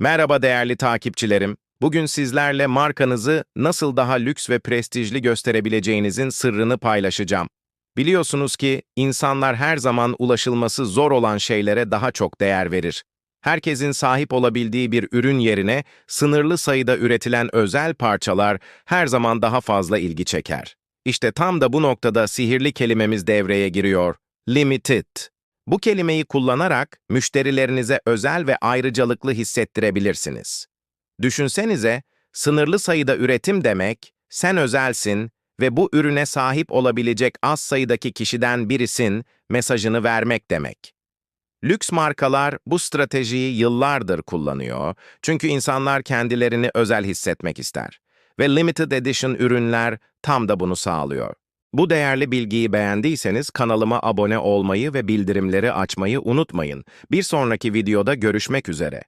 Merhaba değerli takipçilerim. Bugün sizlerle markanızı nasıl daha lüks ve prestijli gösterebileceğinizin sırrını paylaşacağım. Biliyorsunuz ki insanlar her zaman ulaşılması zor olan şeylere daha çok değer verir. Herkesin sahip olabildiği bir ürün yerine sınırlı sayıda üretilen özel parçalar her zaman daha fazla ilgi çeker. İşte tam da bu noktada sihirli kelimemiz devreye giriyor. Limited. Bu kelimeyi kullanarak müşterilerinize özel ve ayrıcalıklı hissettirebilirsiniz. Düşünsenize, sınırlı sayıda üretim demek, sen özelsin ve bu ürüne sahip olabilecek az sayıdaki kişiden birisin mesajını vermek demek. Lüks markalar bu stratejiyi yıllardır kullanıyor çünkü insanlar kendilerini özel hissetmek ister. Ve limited edition ürünler tam da bunu sağlıyor. Bu değerli bilgiyi beğendiyseniz kanalıma abone olmayı ve bildirimleri açmayı unutmayın. Bir sonraki videoda görüşmek üzere.